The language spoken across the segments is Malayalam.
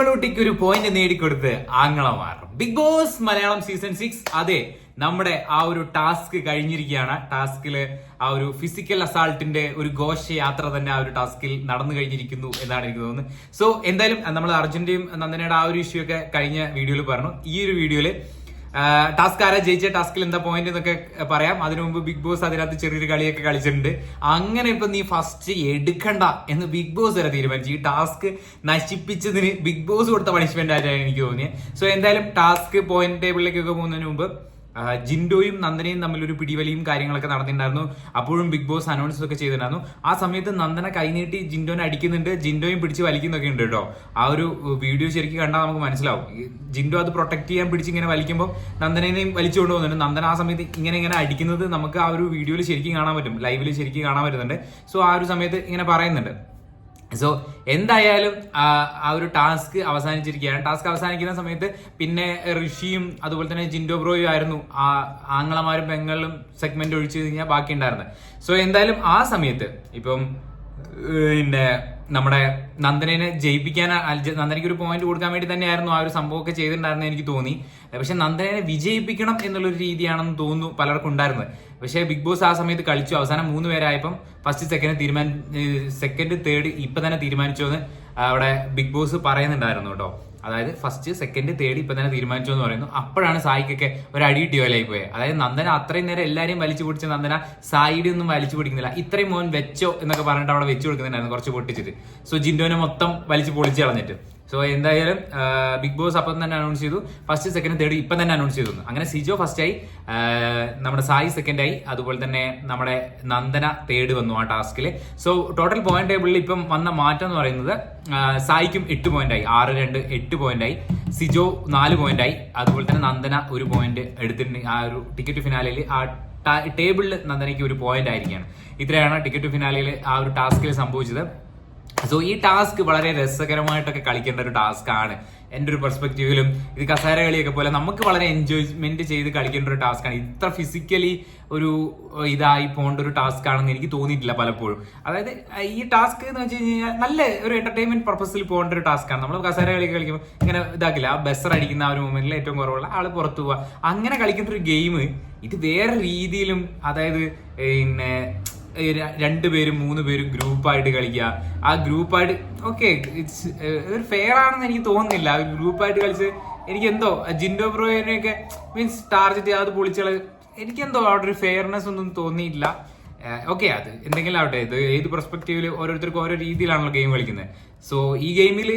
പെങ്ങളൂട്ടിക്ക് ഒരു പോയിന്റ് നേടിക്കൊടുത്ത് ആങ്ങളമാർ. Bigg Boss Malayalam season six അതെ നമ്മുടെ ആ ഒരു ടാസ്ക് കഴിഞ്ഞിരിക്കുകയാണ്. ടാസ്കിൽ ആ ഒരു ഫിസിക്കൽ അസാൾട്ടിന്റെ ഒരു ഘോഷയാത്ര തന്നെ ആ ഒരു ടാസ്കിൽ നടന്നു കഴിഞ്ഞിരിക്കുന്നു എന്നാണ് എനിക്ക് തോന്നുന്നത്. സോ എന്തായാലും നമ്മൾ അർജുന്റെയും നന്ദനയുടെ ആ ഒരു ഇഷ്യൂ ഒക്കെ കഴിഞ്ഞ വീഡിയോയിൽ പറഞ്ഞു. ഈ ഒരു വീഡിയോയിൽ ടാസ്ക് ആരാ ജയിച്ച ടാസ്കിൽ എന്താ പോയിന്റ് എന്നൊക്കെ പറയാം. അതിനു മുമ്പ് ബിഗ് ബോസ് അതിനകത്ത് ചെറിയൊരു കളിയൊക്കെ കളിച്ചിട്ടുണ്ട്. അങ്ങനെ ഇപ്പൊ നീ ഫസ്റ്റ് എടുക്കണ്ട എന്ന് ബിഗ് ബോസ് വരെ തീരുമാനിച്ചു. ഈ ടാസ്ക് നശിപ്പിച്ചതിന് ബിഗ് ബോസ് കൊടുത്ത പണിഷ്മെന്റ് ആയിട്ടാണ് എനിക്ക് തോന്നിയത് സോ എന്തായാലും ടാസ്ക് പോയിന്റ് ടേബിളിലേക്കൊക്കെ പോകുന്നതിന് മുമ്പ് ജിൻഡോയും നന്ദനയും തമ്മിൽ ഒരു പിടിവലിയും കാര്യങ്ങളൊക്കെ നടന്നിട്ടുണ്ടായിരുന്നു. അപ്പോഴും ബിഗ് ബോസ് അനൗൺസ് ഒക്കെ ചെയ്തിട്ടുണ്ടായിരുന്നു. ആ സമയത്ത് നന്ദന കൈനീട്ടി ജിൻഡോനെ അടിക്കുന്നുണ്ട്. ജിൻഡോയും പിടിച്ച് വലിക്കുന്നൊക്കെ ഉണ്ട് കേട്ടോ. ആ ഒരു വീഡിയോ ശരിക്കും കണ്ടാൽ നമുക്ക് മനസ്സിലാവും. ജിൻഡോ അത് പ്രൊട്ടക്ട് ചെയ്യാൻ പിടിച്ച് ഇങ്ങനെ വലിക്കുമ്പോൾ നന്ദനെയും വലിച്ചുകൊണ്ട് പോകുന്നുണ്ട് നന്ദന ആ സമയത്ത് ഇങ്ങനെ ഇങ്ങനെ അടിക്കുന്നത് നമുക്ക് ആ ഒരു വീഡിയോയിൽ ശരിക്കും കാണാൻ പറ്റും. ലൈവിൽ ശരിക്കും കാണാൻ പറ്റുന്നുണ്ട്. സോ ആ ഒരു സമയത്ത് ഇങ്ങനെ പറയുന്നുണ്ട്. സോ എന്തായാലും ആ ഒരു ടാസ്ക് അവസാനിച്ചിരിക്കുകയാണ്. ടാസ്ക് അവസാനിക്കുന്ന സമയത്ത് പിന്നെ ഋഷിയും അതുപോലെ തന്നെ ജിൻഡോ ബ്രോയും ആയിരുന്നു ആ ആങ്ങളമാരും പെങ്ങളും സെഗ്മെന്റ് ഒഴിച്ചു കഴിഞ്ഞാൽ ബാക്കി ഉണ്ടായിരുന്നത് സോ എന്തായാലും ആ സമയത്ത് ഇപ്പം പിന്നെ നമ്മുടെ നന്ദനെ ജയിപ്പിക്കാൻ നന്ദനയ്ക്ക് ഒരു പോയിന്റ് കൊടുക്കാൻ വേണ്ടി തന്നെയായിരുന്നു ആ ഒരു സംഭവമൊക്കെ ചെയ്തിട്ടുണ്ടായിരുന്നു എനിക്ക് തോന്നി. പക്ഷെ നന്ദനെ വിജയിപ്പിക്കണം എന്നുള്ളൊരു രീതിയാണെന്ന് തോന്നുന്നു പലർക്കും ഉണ്ടായിരുന്നത്. പക്ഷേ ബിഗ് ബോസ് ആ സമയത്ത് കളിച്ചു. അവസാനം മൂന്ന് പേരായപ്പം ഫസ്റ്റ് സെക്കൻഡ് തീരുമാനം സെക്കൻഡ് തേർഡ് ഇപ്പൊ തന്നെ തീരുമാനിച്ചു എന്ന് അവിടെ ബിഗ് ബോസ് പറയുന്നുണ്ടായിരുന്നു കേട്ടോ. അതായത് ഫസ്റ്റ് സെക്കൻഡ് തേർഡ് ഇപ്പൊ തന്നെ തീരുമാനിച്ചു എന്ന് പറയുന്നു. അപ്പോഴാണ് സായിക്കൊക്കെ ഒരു അടി കിട്ടിയോലായി പോയത് അതായത് നന്ദന അത്രയും നേരം എല്ലാരെയും വലിച്ചു പിടിച്ച നന്ദന സായിയുടെ ഒന്നും വലിച്ചു പിടിക്കുന്നില്ല. ഇത്രയും മോൻ വെച്ചോ എന്നൊക്കെ പറഞ്ഞിട്ട് അവിടെ വെച്ചു കൊടുക്കുന്നുണ്ടായിരുന്നു കുറച്ച് പൊട്ടിച്ചിട്ട്. സോ ജിൻഡോനെ മൊത്തം വലിച്ചു പൊളിച്ച് കളഞ്ഞിട്ട്. സോ എന്തായാലും ബിഗ് ബോസ് അപ്പം തന്നെ അനൗൺസ് ചെയ്തു. ഫസ്റ്റ് സെക്കൻഡ് തേർഡ് ഇപ്പം തന്നെ അനൗൺസ് ചെയ്തു. അങ്ങനെ സിജോ ഫസ്റ്റ് ആയി നമ്മുടെ സായി സെക്കൻഡ് ആയി അതുപോലെ തന്നെ നമ്മുടെ നന്ദന തേർഡ് വന്നു ആ ടാസ്കിൽ സോ ടോട്ടൽ പോയിന്റ് ടേബിളിൽ ഇപ്പം വന്ന മാറ്റം എന്ന് പറയുന്നത് സായിക്കും എട്ട് പോയിന്റ് ആയി ആറ് രണ്ട് എട്ട് പോയിന്റ് ആയി സിജോ നാല് പോയിന്റ് ആയി അതുപോലെ തന്നെ നന്ദന ഒരു പോയിന്റ് എടുത്തിട്ടുണ്ട്. ആ ഒരു ടിക്കറ്റ് ഫിനാലയിൽ ആ ടേബിളിൽ നന്ദനയ്ക്ക് ഒരു പോയിന്റ് ആയിരിക്കുകയാണ്. ഇത്രയാണ് ടിക്കറ്റ് ഫിനാലയിൽ ആ ഒരു ടാസ്കിൽ സംഭവിച്ചത്. സോ ഈ ടാസ്ക് വളരെ രസകരമായിട്ടൊക്കെ കളിക്കേണ്ട ഒരു ടാസ്ക് ആണ്. എന്റെ ഒരു പെർസ്പെക്റ്റീവിലും ഇത് കസാര കളിയൊക്കെ പോലെ നമുക്ക് വളരെ എൻജോയ്മെന്റ് ചെയ്ത് കളിക്കേണ്ട ഒരു ടാസ്ക് ആണ്. ഇത്ര ഫിസിക്കലി ഒരു ഇതായി പോകേണ്ട ഒരു ടാസ്ക് ആണെന്ന് എനിക്ക് തോന്നിയിട്ടില്ല പലപ്പോഴും. അതായത് ഈ ടാസ്ക് എന്ന് വെച്ച് കഴിഞ്ഞാൽ നല്ല ഒരു എന്റർടൈൻമെന്റ് പർപ്പസിൽ പോകേണ്ട ഒരു ടാസ്ക് ആണ്. നമ്മൾ കസാര കളി കളിക്കുമ്പോൾ ഇങ്ങനെ ഇതാക്കില്ല. ആ ബെസർ അടിക്കുന്ന ആ ഒരു മൊമെന്റിൽ ഏറ്റവും കുറവുള്ള ആൾ പുറത്തു പോവുക അങ്ങനെ കളിക്കേണ്ട ഒരു ഗെയിം ഇത് വേറെ രീതിയിലും അതായത് പിന്നെ രണ്ടുപേരും മൂന്ന് പേരും ഗ്രൂപ്പായിട്ട് കളിക്കുക. ആ ഗ്രൂപ്പായിട്ട് ഓക്കെ ഇറ്റ്സ് ഒരു ഫെയർ ആണെന്ന് എനിക്ക് തോന്നുന്നില്ല. ഗ്രൂപ്പായിട്ട് കളിച്ച് എനിക്ക് എന്തോ ജിൻഡോ ബ്രോയിനെയൊക്കെ മീൻസ് ടാർജറ്റ് അത് പൊളിച്ചുകൾ എനിക്കെന്തോ അവിടെ ഒരു ഫെയർനെസ് ഒന്നും തോന്നിയില്ല. ഓക്കെ അത് എന്തെങ്കിലും ആവട്ടെ. ഇത് ഏത് പെർസ്പെക്റ്റീവിൽ ഓരോരുത്തർക്കും ഓരോ രീതിയിലാണല്ലോ ഗെയിം കളിക്കുന്നത്. സോ ഈ ഗെയിമിൽ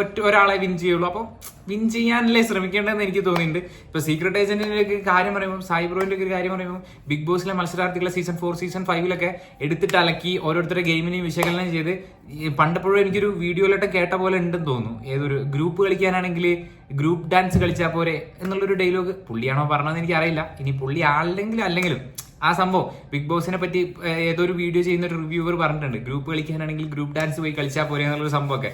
ഒറ്റ ഒരാളെ വിൻ ചെയ്യുള്ളൂ. അപ്പോൾ വിൻ ചെയ്യാനല്ലേ ശ്രമിക്കേണ്ടതെന്ന് എനിക്ക് തോന്നിയിട്ടുണ്ട്. ഇപ്പൊ സീക്രട്ട് ഏജന്റിന്റെ ഒക്കെ കാര്യം പറയുമ്പോൾ സൈബ്രോന്റെ ഒക്കെ കാര്യം പറയുമ്പോൾ ബിഗ് ബോസിലെ മത്സരാർത്ഥികളെ സീസൺ ഫോർ സീസൺ ഫൈവിലൊക്കെ എടുത്തിട്ട് അലക്കി ഓരോരുത്തരുടെ ഗെയിമിനെയും വിശകലനം ചെയ്ത് പണ്ടപ്പോഴും എനിക്കൊരു വീഡിയോയിലോട്ട് കേട്ട പോലെ ഉണ്ടെന്ന് തോന്നുന്നു. ഏതൊരു ഗ്രൂപ്പ് കളിക്കാനാണെങ്കിൽ ഗ്രൂപ്പ് ഡാൻസ് കളിച്ചാൽ പോരെ എന്നുള്ളൊരു ഡയലോഗ് പുള്ളിയാണോ പറഞ്ഞതെന്ന് എനിക്ക് അറിയില്ല ഇനി പുള്ളി ആണെങ്കിലും അല്ലെങ്കിലും ആ സംഭവം. ബിഗ് ബോസിനെ പറ്റി ഏതൊരു വീഡിയോ ചെയ്യുന്ന ഒരു റിവ്യൂവർ പറഞ്ഞിട്ടുണ്ട്. ഗ്രൂപ്പ് കളിക്കാനാണെങ്കിൽ ഗ്രൂപ്പ് ഡാൻസ് പോയി കളിച്ചാൽ പോരെ എന്നുള്ളൊരു സംഭവമൊക്കെ.